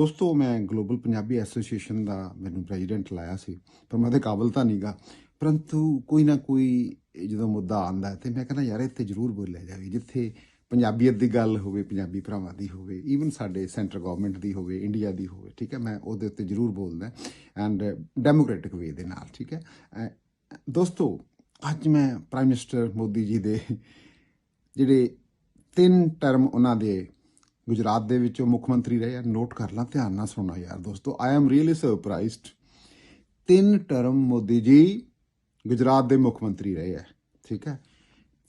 ਦੋਸਤੋ ਮੈਂ global Punjabi association ਦਾ ਮੈਨੂੰ ਪ੍ਰੈਜ਼ੀਡੈਂਟ ਲਾਇਆ ਸੀ ਪਰ ਮੈਂ ਤੇ ਕਾਬਲ ਤਾਂ ਨਹੀਂਗਾ ਪਰੰਤੂ ਕੋਈ ਨਾ ਕੋਈ ਜਦੋਂ ਮੁੱਦਾ ਆਂਦਾ ਤੇ ਮੈਂ ਕਹਿੰਦਾ ਯਾਰ ਇੱਥੇ ਜ਼ਰੂਰ ਬੋਲਿਆ ਜਾਵੇ ਜਿੱਥੇ ਪੰਜਾਬੀਅਤ ਦੀ ਗੱਲ ਹੋਵੇ ਪੰਜਾਬੀ ਭਰਾਵਾਂ ਦੀ ਹੋਵੇ ਈਵਨ ਸਾਡੇ ਸੈਂਟਰ ਗਵਰਨਮੈਂਟ ਦੀ ਹੋਵੇ ਇੰਡੀਆ ਦੀ ਹੋਵੇ ਠੀਕ ਹੈ? ਮੈਂ ਉਹਦੇ ਉੱਤੇ ਜ਼ਰੂਰ ਬੋਲਦਾ ਐਂਡ ਡੈਮੋਕ੍ਰੈਟਿਕ ਵੇ ਦੇ ਨਾਲ ਠੀਕ ਹੈ? ਅਹ, ਦੋਸਤੋ ਅੱਜ ਮੈਂ ਪ੍ਰਾਈਮ ਮਿਨਿਸਟਰ ਮੋਦੀ ਜੀ ਦੇ ਜਿਹੜੇ ਤਿੰਨ ਟਰਮ ਉਹਨਾਂ ਦੇ ਗੁਜਰਾਤ ਦੇ ਵਿੱਚ ਉਹ ਮੁੱਖ ਮੰਤਰੀ ਰਹੇ ਆ। ਨੋਟ ਕਰ ਲਾਂ, ਧਿਆਨ ਨਾਲ ਸੁਣਨਾ ਯਾਰ ਦੋਸਤੋ ਆਈ ਐਮ ਰੀਅਲੀ ਸਰਪ੍ਰਾਈਜ਼ਡ ਤਿੰਨ ਟਰਮ ਮੋਦੀ ਜੀ ਗੁਜਰਾਤ ਦੇ ਮੁੱਖ ਮੰਤਰੀ ਰਹੇ ਆ, ਠੀਕ ਹੈ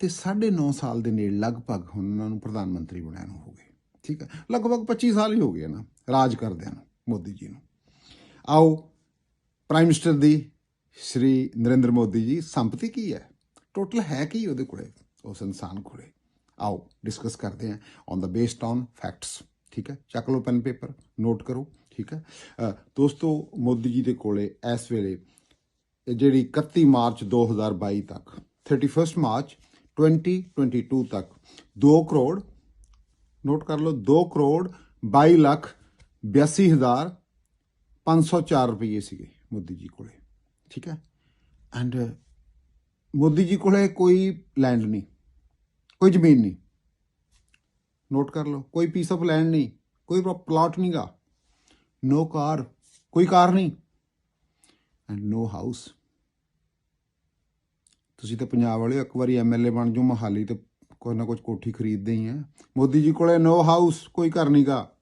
ਤੇ 9.5 ਸਾਲ ਦੇ ਨੇੜੇ ਲਗਭਗ ਹੁਣ ਉਹਨਾਂ ਨੂੰ ਪ੍ਰਧਾਨ ਮੰਤਰੀ ਬਣਿਆ ਨੂੰ ਹੋ ਗਏ, ਠੀਕ ਹੈ ਲਗਭਗ 25 ਸਾਲ ਹੀ ਹੋ ਗਏ ਨਾ, ਰਾਜ ਕਰਦਿਆਂ ਨੂੰ, ਮੋਦੀ ਜੀ ਨੂੰ। ਆਓ ਪ੍ਰਾਈਮ ਮਿਨਿਸਟਰ ਦੀ ਸ਼੍ਰੀ ਨਰਿੰਦਰ ਮੋਦੀ ਜੀ, ਸੰਪਤੀ ਕੀ ਹੈ? ਟੋਟਲ ਹੈ ਕੀ ਉਹਦੇ ਕੋਲੇ? ਉਸ ਇਨਸਾਨ ਕੋਲੇ। ਆਓ ਡਿਸਕਸ ਕਰਦੇ ਹਾਂ on the based on facts ਠੀਕ ਹੈ? ਚੱਕ ਲਓ ਪੈਨ ਪੇਪਰ ਨੋਟ ਕਰੋ, ਠੀਕ ਹੈ? ਦੋਸਤੋ, ਮੋਦੀ ਜੀ ਦੇ ਕੋਲੇ ਇਸ ਵੇਲੇ ਜਿਹੜੀ 31 ਮਾਰਚ 2022 ਤੱਕ 31 ਮਾਰਚ 2022 ਤੱਕ 2 ਕਰੋੜ ਨੋਟ ਕਰ ਲਓ 2 ਕਰੋੜ 22 ਲੱਖ 82 ਹਜ਼ਾਰ 504 ਰੁਪਏ ਸੀਗੇ ਮੋਦੀ ਜੀ ਕੋਲੇ, ਠੀਕ ਹੈ? ਐਂਡ ਮੋਦੀ ਜੀ ਕੋਲੇ ਕੋਈ ਲੈਂਡ ਨਹੀਂ। ਕੋਈ ਜ਼ਮੀਨ ਨਹੀਂ। ਨੋਟ ਕਰ ਲਓ ਕੋਈ ਪੀਸ ਆਫ ਲੈਂਡ ਨਹੀਂ ਕੋਈ ਪਲਾਟ ਨਹੀਂਗਾ। ਨੋ ਕਾਰ ਕੋਈ ਕਾਰ ਨਹੀਂ। ਐਂਡ ਨੋ ਹਾਊਸ ਤੁਸੀਂ ਤਾਂ ਪੰਜਾਬ ਵਾਲੇ ਹੋ, ਇੱਕ ਵਾਰੀ ਐਮਐਲਏ ਬਣ ਜਾਓ ਮਹਾਲੀ ਤੇ ਕੋਈ ਨਾ ਕੁਝ ਕੋਠੀ ਖਰੀਦਦੇ ਹੀ ਆ। ਮੋਦੀ ਜੀ ਕੋਲੇ ਨੋ ਹਾਊਸ ਕੋਈ ਘਰ ਨਹੀਂਗਾ।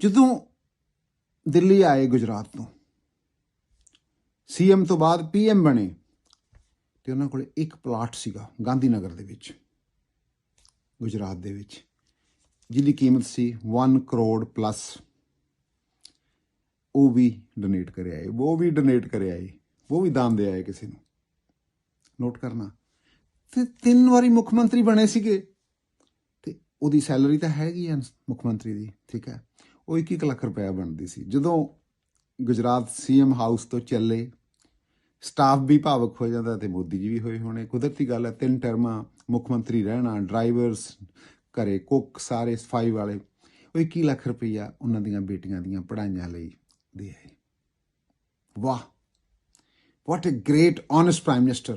ਜਦੋਂ ਦਿੱਲੀ ਆਏ ਗੁਜਰਾਤ ਤੋਂ ਸੀਐਮ ਤੋਂ ਬਾਅਦ ਪੀਐਮ ਬਣੇ। ਤੇ ਉਹਨਾਂ ਕੋਲ ਇੱਕ ਪਲਾਟ ਸੀਗਾ ਗਾਂਧੀ ਨਗਰ ਦੇ ਵਿੱਚ, ਗੁਜਰਾਤ ਦੇ ਵਿੱਚ, ਜਿਹਦੀ ਕੀਮਤ ਸੀ 1 ਕਰੋੜ ਪਲੱਸ ਉਹ ਵੀ ਡੋਨੇਟ ਕਰਿਆ ਏ ਉਹ ਵੀ ਡੋਨੇਟ ਕਰਿਆ ਏ ਉਹ ਵੀ ਦਾਨ ਦੇ ਆਏ ਕਿਸੇ ਨੂੰ। ਨੋਟ ਕਰਨਾ। ਤੇ ਤਿੰਨ ਵਾਰੀ ਮੁੱਖ ਮੰਤਰੀ ਬਣੇ ਸੀਗੇ। ਤੇ ਉਹਦੀ ਸੈਲਰੀ ਤਾਂ ਹੈਗੀ ਆ ਮੁੱਖ ਮੰਤਰੀ ਦੀ, ਠੀਕ ਹੈ। ਉਹ 1 ਲੱਖ ਰੁਪਇਆ ਬਣਦੀ ਸੀ। ਜਦੋਂ ਗੁਜਰਾਤ ਸੀਐਮ ਹਾਊਸ ਤੋਂ ਚੱਲੇ ਸਟਾਫ ਵੀ ਭਾਵਕ ਹੋ ਜਾਂਦਾ ਤੇ ਮੋਦੀ ਜੀ ਵੀ ਹੋਏ ਹੋਣੇ। ਕੁਦਰਤੀ ਗੱਲ ਹੈ, ਤਿੰਨ ਟਰਮਾਂ ਮੁੱਖ ਮੰਤਰੀ ਰਹਿਣਾ ਡਰਾਈਵਰਸ ਘਰੇ ਕੁੱਕ ਸਾਰੇ, ਸਫ਼ਾਈ ਵਾਲੇ। ਉਹ 21 ਲੱਖ ਰੁਪਈਆ ਉਹਨਾਂ ਦੀਆਂ ਬੇਟੀਆਂ ਦੀਆਂ ਪੜ੍ਹਾਈਆਂ ਲਈ ਦੇ ਆਏ। ਵਾਹ! What a great honest prime minister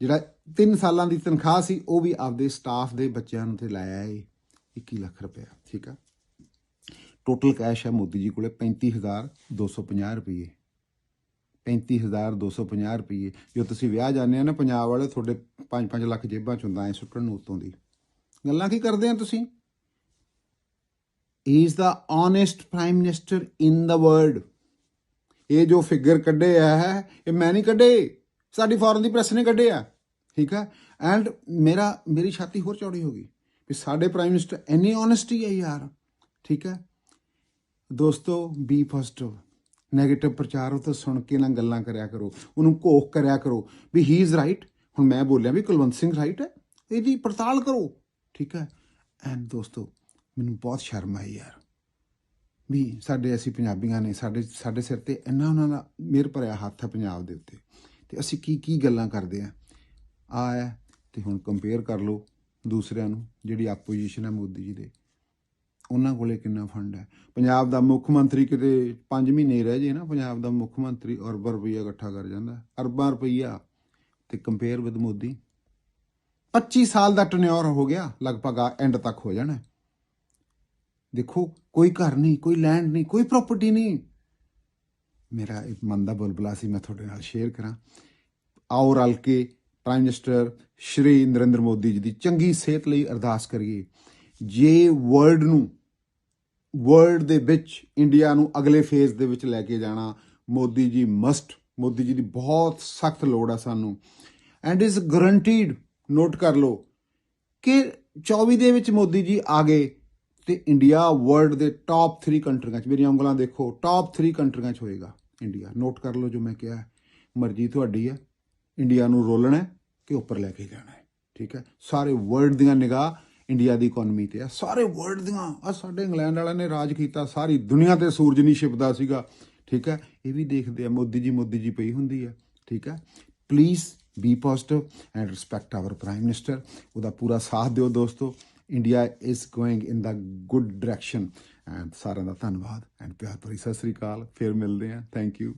ਜਿਹੜਾ 3 ਸਾਲਾਂ ਦੀ ਤਨਖਾਹ ਸੀ, ਉਹ ਵੀ ਆਪਦੇ ਸਟਾਫ ਦੇ ਬੱਚਿਆਂ ਨੂੰ ਤੇ ਲਾਇਆ ਏ 21 ਲੱਖ ਰੁਪਇਆ ਠੀਕ ਆ? ਟੋਟਲ ਕੈਸ਼ ਹੈ ਮੋਦੀ ਜੀ ਕੋਲੇ 35250 ਰੁਪਏ 35250 ਰੁਪਏ ਜੋ ਤੁਸੀਂ ਵਿਆਹ ਜਾਂਦੇ ਆ ਨਾ, ਪੰਜਾਬ ਵਾਲੇ, ਤੁਹਾਡੇ 5-5 ਲੱਖ ਜੇਬਾਂ ਚ ਹੁੰਦਾ, ਐ ਸੁੱਟਣ ਨੂੰ ਉਤੋਂ ਦੀ। ਗੱਲਾਂ ਕੀ ਕਰਦੇ ਆ ਤੁਸੀਂ? Is the honest prime minister in the world ਇਹ ਜੋ ਫਿਗਰ ਕੱਢੇ ਆ ਹੈ ਇਹ ਮੈਂ ਨਹੀਂ ਕੱਢੇ। ਸਾਡੀ ਫੋਰਨ ਦੀ ਪ੍ਰੈਸ ਨੇ ਕੱਢੇ ਆ। ਠੀਕ ਹੈ ਐਂਡ ਮੇਰਾ, ਮੇਰੀ ਛਾਤੀ ਹੋਰ ਚੌੜੀ ਹੋ ਗਈ। ਵੀ ਸਾਡੇ ਪ੍ਰਾਈਮ ਮਿਨਿਸਟਰ ਇੰਨੀ ਓਨੈਸਟੀ ਹੈ ਯਾਰ। ਠੀਕ ਹੈ ਦੋਸਤੋ ਬੀ ਪੋਜ਼ਿਟਿਵ 네ਗੇਟਿਵ ਪ੍ਰਚਾਰ ਉਹ ਤਾਂ ਸੁਣ ਕੇ ਨਾ ਗੱਲਾਂ ਕਰਿਆ ਕਰੋ, ਉਹਨੂੰ ਘੋਖ ਕਰਿਆ ਕਰੋ ਵੀ ਹੀ ਇਜ਼ ਰਾਈਟ ਹੁਣ ਮੈਂ ਬੋਲਿਆ ਵੀ ਕੁਲਵੰਤ ਸਿੰਘ ਰਾਈਟ ਹੈ, ਇਹਦੀ ਪੜਤਾਲ ਕਰੋ, ਠੀਕ ਹੈ? ਐਂਡ ਦੋਸਤੋ, ਮੈਨੂੰ ਬਹੁਤ ਸ਼ਰਮ ਆਈ ਯਾਰ। ਵੀ ਸਾਡੇ ਅਸੀਂ ਪੰਜਾਬੀਆਂ ਨੇ, ਸਾਡੇ ਸਾਡੇ ਸਿਰ ਤੇ ਇੰਨਾ ਉਹਨਾਂ ਦਾ ਮਿਹਰ ਭਰਿਆ ਹੱਥ ਹੈ ਪੰਜਾਬ ਦੇ ਉੱਤੇ। ਤੇ ਅਸੀਂ ਕੀ ਕੀ ਗੱਲਾਂ ਕਰਦੇ ਆ? ਆ ਹੈ, ਤੇ ਹੁਣ ਕੰਪੇਅਰ ਕਰ ਲਓ ਦੂਸਰਿਆਂ ਨੂੰ, ਜਿਹੜੀ ਆਪੋਜੀਸ਼ਨ ਹੈ ਮੋਦੀ ਜੀ ਦੇ। ਉਹਨਾਂ ਕੋਲੇ ਕਿੰਨਾ ਫੰਡ ਹੈ? ਪੰਜਾਬ ਦਾ ਮੁੱਖ ਮੰਤਰੀ ਕਿਤੇ 5 ਮਹੀਨੇ ਰਹਿ ਜੇ ਨਾ, ਪੰਜਾਬ ਦਾ ਮੁੱਖ ਮੰਤਰੀ ਅਰਬਾਂ ਰੁਪਈਆ ਇਕੱਠਾ ਕਰ ਜਾਂਦਾ। ਅਰਬਾਂ ਰੁਪਈਆ ਤੇ ਕੰਪੇਅਰ ਵਿਦ ਮੋਦੀ। 25 ਸਾਲ ਦਾ ਟਨਿਓਰ ਹੋ ਗਿਆ, ਲਗਭਗ ਐਂਡ ਤੱਕ ਹੋ ਜਾਣਾ। ਦੇਖੋ, ਕੋਈ ਘਰ ਨਹੀਂ, ਕੋਈ ਲੈਂਡ ਨਹੀਂ, ਕੋਈ ਪ੍ਰਾਪਰਟੀ ਨਹੀਂ। ਮੇਰਾ ਇੱਕ ਮਨ ਦਾ ਬੁਲਬੁਲਾ ਸੀ, ਮੈਂ ਤੁਹਾਡੇ ਨਾਲ ਸ਼ੇਅਰ ਕਰਾਂ। ਆਓ ਰਲ ਕੇ ਪ੍ਰਾਈਮ ਮਿਨਿਸਟਰ ਸ਼੍ਰੀ ਨਰਿੰਦਰ ਮੋਦੀ ਜੀ ਦੀ ਚੰਗੀ ਸਿਹਤ ਲਈ ਅਰਦਾਸ ਕਰੀਏ। ਜੇ ਵਰਲਡ ਨੂੰ ਵਰਲਡ ਦੇ ਵਿੱਚ ਇੰਡੀਆ ਨੂੰ ਅਗਲੇ ਫੇਜ਼ ਦੇ ਵਿੱਚ ਲੈ ਕੇ ਜਾਣਾ ਮੋਦੀ ਜੀ ਮਸਟ ਮੋਦੀ ਜੀ ਦੀ ਬਹੁਤ ਸਖਤ ਲੋੜ ਆ ਸਾਨੂੰ। ਐਂਡ ਇਜ਼ ਗਰੰਟੀਡ ਨੋਟ ਕਰ ਲਓ ਕਿ 24 ਦੇ ਵਿੱਚ ਮੋਦੀ ਜੀ ਆ ਗਏ ਤੇ ਇੰਡੀਆ ਵਰਲਡ ਦੇ ਟਾਪ 3 ਕੰਟਰੀਆਂ 'ਚ, ਮੇਰੀਆਂ ਉਂਗਲਾਂ ਦੇਖੋ ਟਾਪ 3 ਕੰਟਰੀਆਂ 'ਚ ਹੋਏਗਾ ਇੰਡੀਆ ਨੋਟ ਕਰ ਲਓ ਜੋ ਮੈਂ ਕਿਹਾ, ਮਰਜ਼ੀ ਤੁਹਾਡੀ ਹੈ ਇੰਡੀਆ ਨੂੰ ਰੋਲਣਾ ਹੈ ਕਿ ਉੱਪਰ ਲੈ ਕੇ ਜਾਣਾ ਹੈ, ਠੀਕ ਹੈ? ਸਾਰੇ ਵਰਲਡ ਦੀਆਂ ਨਿਗਾਹ ਇੰਡੀਆ ਦੀ ਇਕਨੋਮੀ ਤੇ ਆ। ਸਾਰੇ ਵਰਲਡ ਦੀਆਂ, ਆ ਸਾਡੇ ਇੰਗਲੈਂਡ ਵਾਲਿਆਂ ਨੇ ਰਾਜ ਕੀਤਾ, ਸਾਰੀ ਦੁਨੀਆ ਤੇ ਸੂਰਜ ਨਹੀਂ ਛਿਪਦਾ ਸੀਗਾ। ਠੀਕ ਹੈ? ਇਹ ਵੀ ਦੇਖਦੇ ਆ, ਮੋਦੀ ਜੀ ਮੋਦੀ ਜੀ ਪਈ ਹੁੰਦੀ ਹੈ ਠੀਕ ਹੈ? Please be positive and respect our prime minister ਉਹਦਾ ਪੂਰਾ ਸਾਥ ਦਿਓ ਦੋਸਤੋ। India is going in the good direction and ਸਾਰਿਆਂ ਦਾ ਧੰਨਵਾਦ ਐਂਡ ਪਿਆਰ ਭਰੀ ਸਤਿ ਸ੍ਰੀ ਅਕਾਲ। ਫਿਰ ਮਿਲਦੇ ਹਾਂ। Thank you